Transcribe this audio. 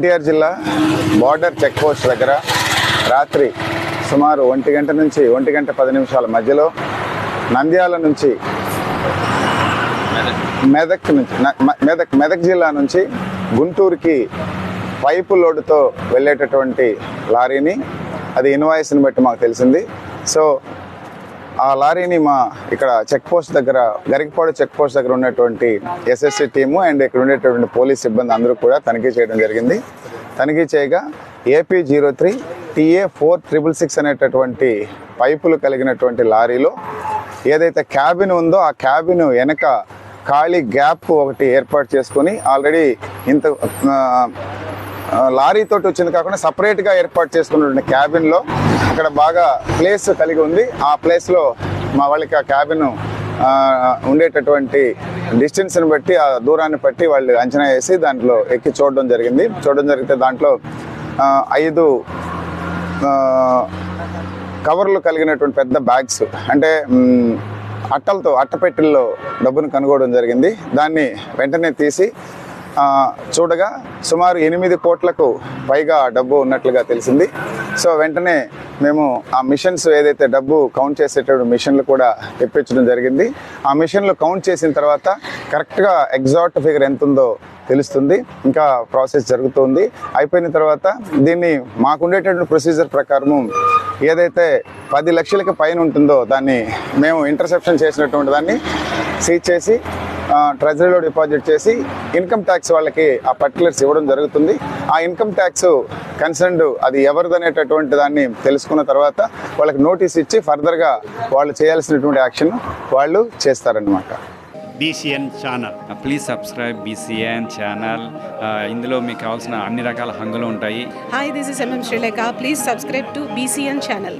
ఎన్టీఆర్ జిల్లా border check post దగ్గర రాత్రి సుమారు ఒంటి గంట నుంచి ఒంటి గంట పది నిమిషాల మధ్యలో నంద్యాల నుంచి మెదక్ నుంచి మెదక్ మెదక్ జిల్లా నుంచి గుంటూరుకి పైపు లోడుతో వెళ్ళేటటువంటి లారీని అది ఇన్వాయిస్ని బట్టి మాకు తెలిసింది. సో ఆ లారీని మా ఇక్కడ చెక్ పోస్ట్ దగ్గర గరికపాడు చెక్ పోస్ట్ దగ్గర ఉన్నటువంటి ఎస్ఎస్సి టీము అండ్ ఇక్కడ ఉండేటటువంటి పోలీస్ సిబ్బంది అందరూ కూడా తనిఖీ చేయడం జరిగింది. తనిఖీ చేయగా AP zero three TA four triple six అనేటటువంటి పైపులు కలిగినటువంటి లారీలో ఏదైతే క్యాబిన్ ఉందో ఆ క్యాబిన్ వెనక ఖాళీ గ్యాప్ ఒకటి ఏర్పాటు చేసుకొని ఆల్రెడీ ఇంత లారీతో లారీ తోటి వచ్చింది కాకుండా సపరేట్గా ఏర్పాటు చేసుకున్నటువంటి క్యాబిన్లో అక్కడ బాగా ప్లేస్ కలిగి ఉంది. ఆ ప్లేస్లో మా వాళ్ళకి ఆ క్యాబిన్ ఉండేటటువంటి డిస్టెన్స్ని బట్టి ఆ దూరాన్ని బట్టి వాళ్ళు అంచనా వేసి దాంట్లో ఎక్కి చూడడం జరిగింది. చూడడం జరిగితే దాంట్లో ఐదు కవర్లు కలిగినటువంటి పెద్ద బ్యాగ్స్ అంటే అట్టలతో అట్టపెట్టెల్లో డబ్బును కనుగోవడం జరిగింది. దాన్ని వెంటనే తీసి చూడగా సుమారు ఎనిమిది కోట్లకు పైగా డబ్బు ఉన్నట్లుగా తెలిసింది. సో వెంటనే మేము ఆ మిషన్స్ ఏదైతే డబ్బు కౌంట్ చేసేటటువంటి మిషన్లు కూడా తెప్పించడం జరిగింది. ఆ మిషన్లు కౌంట్ చేసిన తర్వాత కరెక్ట్గా ఎగ్జాక్ట్ ఫిగర్ ఎంత ఉందో తెలుస్తుంది. ఇంకా ప్రాసెస్ జరుగుతుంది. అయిపోయిన తర్వాత దీన్ని మాకుండేటటువంటి ప్రొసీజర్ ప్రకారము ఏదైతే పది లక్షలకి పైన ఉంటుందో దాన్ని మేము ఇంటర్సెప్షన్ చేసినటువంటి దాన్ని సీజ్ చేసి ట్రెజరీలో డిపాజిట్ చేసి ఇన్కమ్ ట్యాక్స్ వాళ్ళకి ఆ పర్టికులర్స్ ఇవ్వడం జరుగుతుంది. ఆ ఇన్కమ్ ట్యాక్స్ కన్సర్న్డ్ అది ఎవరిదనేటటువంటి దాన్ని తెలుసుకున్న తర్వాత వాళ్ళకి నోటీస్ ఇచ్చి ఫర్దర్గా వాళ్ళు చేయాల్సినటువంటి యాక్షన్ వాళ్ళు చేస్తారనమాట BCN channel please subscribe BCN channel ఇందులో మీకు కావాల్సిన అన్ని రకాల హంగులు ఉంటాయి. Hi, this is MM Sri Lanka. Please subscribe to BCN channel.